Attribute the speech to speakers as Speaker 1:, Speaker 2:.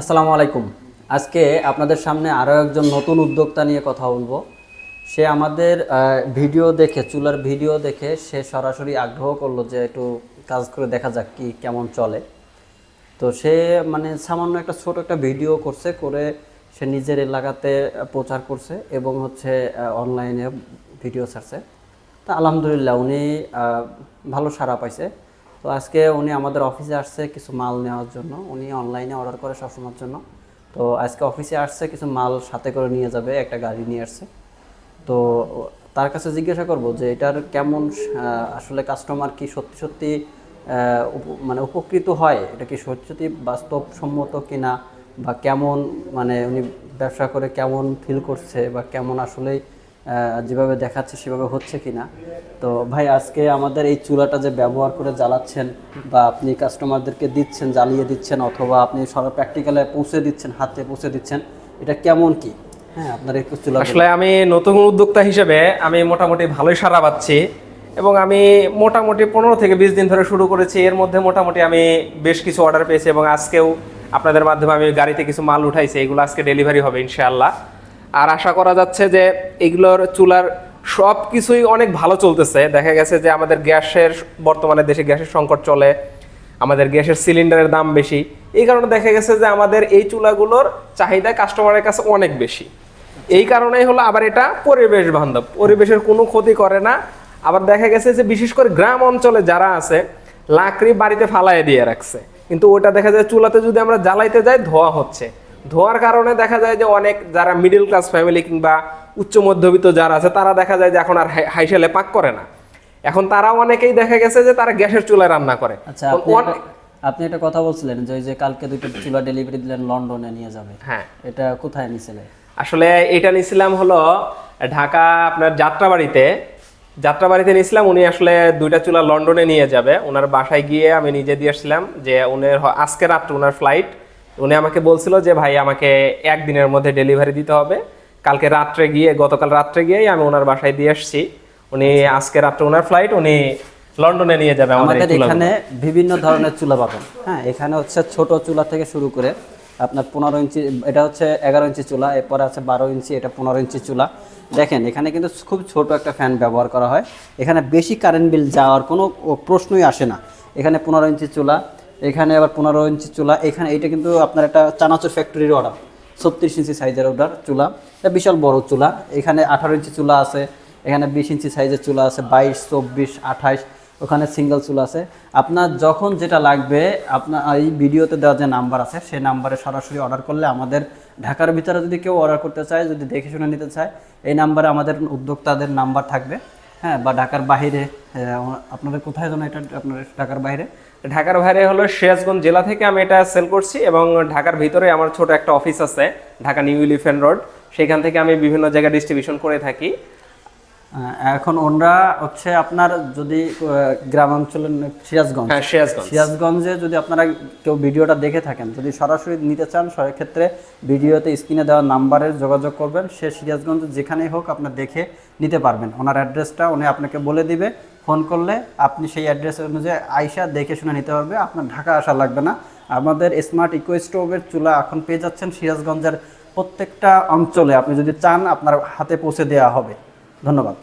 Speaker 1: আসসালামু আলাইকুম। আজকে আপনাদের সামনে আরও একজন নতুন উদ্যোক্তা নিয়ে কথা বলব। সে আমাদের ভিডিও দেখে, চুলার ভিডিও দেখে সে সরাসরি আগ্রহ করল যে একটু কাজ করে দেখা যাক কি, কেমন চলে। তো সে মানে সামান্য একটা ছোট একটা ভিডিও করছে, করে সে নিজের এলাকাতে প্রচার করছে এবং হচ্ছে অনলাইনে ভিডিও ছাড়ছে। তা আলহামদুলিল্লাহ উনি ভালো সাড়া পাইছে। তো আজকে উনি আমাদের অফিসে আসছে কিছু মাল নেওয়ার জন্য। উনি অনলাইনে অর্ডার করে সবসময়ের জন্য। তো আজকে অফিসে আসছে, কিছু মাল সাথে করে নিয়ে যাবে, একটা গাড়ি নিয়ে আসছে। তো তার কাছে জিজ্ঞাসা করব যে এটার কেমন আসলে কাস্টমার কি সত্যি সত্যি মানে উপকৃত হয়? এটা কি সত্যি সত্যি বাস্তবসম্মত কিনা? বা কেমন মানে উনি ব্যবসা করে কেমন ফিল করছে? বা কেমন আসলে যেভাবে দেখাচ্ছে সেভাবে হচ্ছে কিনা। তো ভাই, আজকে আমাদের এই চুলাটা যে ব্যবহার করে জ্বালাচ্ছেন বা আপনি কাস্টমারদেরকে দিচ্ছেন, জ্বালিয়ে দিচ্ছেন অথবা আপনি সব প্র্যাকটিক্যালে পৌঁছে দিচ্ছেন, হাতে পৌঁছে দিচ্ছেন, এটা কেমন কি? হ্যাঁ আপনার একটু চুলা
Speaker 2: আসলে আমি নতুন উদ্যোক্তা হিসেবে আমি মোটামুটি ভালোই সারা পাচ্ছি এবং আমি মোটামুটি পনেরো থেকে বিশ দিন ধরে শুরু করেছি। এর মধ্যে মোটামুটি আমি বেশ কিছু অর্ডার পেয়েছি এবং আজকেও আপনাদের মাধ্যমে আমি গাড়িতে কিছু মাল উঠাইছি। এগুলো আজকে ডেলিভারি হবে ইনশাআল্লাহ। আর আশা করা যাচ্ছে যে এগুলোর চুলার সব কিছুই অনেক ভালো চলতেছে। দেখা গেছে যে আমাদের গ্যাসের বর্তমানে দেশে গ্যাসের সংকট চলে, আমাদের গ্যাসের সিলিন্ডারের দাম বেশি। এই কারণে দেখা গেছে যে আমাদের এই চুলাগুলোর চাহিদা কাস্টমারের কাছে অনেক বেশি। এই কারণেই হলো আবার এটা পরিবেশ বান্ধব। পরিবেশের কোনো ক্ষতি করে না। আবার দেখা গেছে যে বিশেষ করে গ্রাম অঞ্চলে যারা আছে, লাকড়ি বাড়িতে ফালায় দিয়ে রাখছে। কিন্তু ওটা দেখা যায় চুলাতে যদি আমরা জ্বালাইতে যাই, ধোয়া হচ্ছে। ধোয়ার কারণে দেখা যায় যে অনেক যারা মিডল ক্লাস ফ্যামিলি কিংবা উচ্চ মধ্যবিত্ত যারা আছে তারা দেখা যায় যে এখন আর হাই- হাইসেলে পাক করে না। এখন তারা অনেকেই দেখা গেছে যে তারা গ্যাসের চুলায় রান্না করে।
Speaker 1: আচ্ছা আপনি একটা- কথা বলছিলেন যে ওই যে কালকে দুটো চুলা ডেলিভারি দিলেন লন্ডনে নিয়ে যাবে।
Speaker 2: হ্যাঁ।
Speaker 1: এটা কোথায় নিয়েছিলেন
Speaker 2: আসলে এটা নিছিলাম হলো ঢাকা আপনার যাত্রাবাড়িতে। যাত্রাবাড়িতে নিয়েছিলাম উনি আসলে দুইটা চুলা লন্ডনে নিয়ে যাবে। ওনার বাসায় গিয়ে আমি নিজে দিয়ে আসছিলাম যে উনার হ- আজকে রাত্রে ওনার ফ্লাইট উনি আমাকে বলছিল যে ভাই আমাকে একদিনের মধ্যে ডেলিভারি দিতে হবে। কালকে রাত্রে গিয়ে গতকাল রাত্রে গিয়েই আমি ওনার বাসায় দিয়ে আসছি। উনি আজকে রাত্রে ওনার ফ্লাইট উনি লন্ডনে নিয়ে যাবে আমাদের।
Speaker 1: এখানে বিভিন্ন ধরনের চুলা পাবেন। হ্যাঁ এখানে হচ্ছে ছোট চুলা থেকে শুরু করে আপনার পনেরো ইঞ্চি এটা হচ্ছে এগারো ইঞ্চি চুলা এরপরে আছে বারো ইঞ্চি এটা পনেরো ইঞ্চি চুলা। দেখেন এখানে কিন্তু খুব ছোট একটা ফ্যান ব্যবহার করা হয়। এখানে বেশি কারেন্ট বিল যাওয়ার কোনো প্রশ্নই আসে না। এখানে পনেরো ইঞ্চি চুলা এখানে আবার পনেরো ইঞ্চি চুলা, এখানে এটা কিন্তু আপনার একটা চানাচুর ফ্যাক্টরির অর্ডার ছত্রিশ ইঞ্চি সাইজের অর্ডার চুলা। এটা বিশাল বড় চুলা। এখানে আঠারো ইঞ্চি চুলা আছে, এখানে বিশ ইঞ্চি সাইজের চুলা আছে, বাইশ, চব্বিশ, আঠাইশ, ওখানে সিঙ্গেল চুলা আছে। আপনার যখন যেটা লাগবে, আপনার এই ভিডিওতে দেওয়া যে নাম্বার আছে, সেই নাম্বারে সরাসরি অর্ডার করলে আমাদের ঢাকার ভিতরে যদি কেউ অর্ডার করতে চায়, যদি দেখে শুনে নিতে চায়, এই নাম্বারে আমাদের উদ্যোক্তাদের নাম্বার থাকবে। হ্যাঁ বা ঢাকার বাইরে আপনাদের কোথায় যেন এটা আপনার ঢাকার বাইরে?
Speaker 2: ঢাকার বাইরে হলো সিরাজগঞ্জ জেলা থেকে আমি এটা সেল করছি এবং ঢাকার ভিতরে আমার ছোট একটা অফিস আছে, ঢাকা নিউ ইলিফেন্ট রোড সেখান থেকে আমি বিভিন্ন জায়গায় ডিস্ট্রিবিউশন করে থাকি।
Speaker 1: এখন ওনরা হচ্ছে আপনার যদি আহ, গ্রাম অঞ্চলের সিরাজগঞ্জ।
Speaker 2: হ্যাঁ সিরাজগঞ্জ।
Speaker 1: সিরাজগঞ্জে যদি আপনারা কেউ ভিডিওটা দেখে থাকেন যদি সরাসরি নিতে চান সেক্ষেত্রে ভিডিওতে স্ক্রিনে দেওয়া নাম্বারে যোগাযোগ করবেন সে সিরাজগঞ্জ যেখানেই হোক আপনার দেখে নিতে পারবেন। ওনার অ্যাড্রেসটা উনি আপনাকে বলে দিবে ফোন করলে আপনি সেই অ্যাড্রেস অনুযায়ী আইসা দেখে শুনে নিতে পারবে আপনার ঢাকা আসা লাগবে না। আমাদের স্মার্ট ইকো স্টোভের চুলা এখন পেয়ে যাচ্ছেন সিরাজগঞ্জের প্রত্যেকটা অঞ্চলে। আপনি যদি চান আপনার হাতে পৌঁছে দেওয়া হবে। ধন্যবাদ।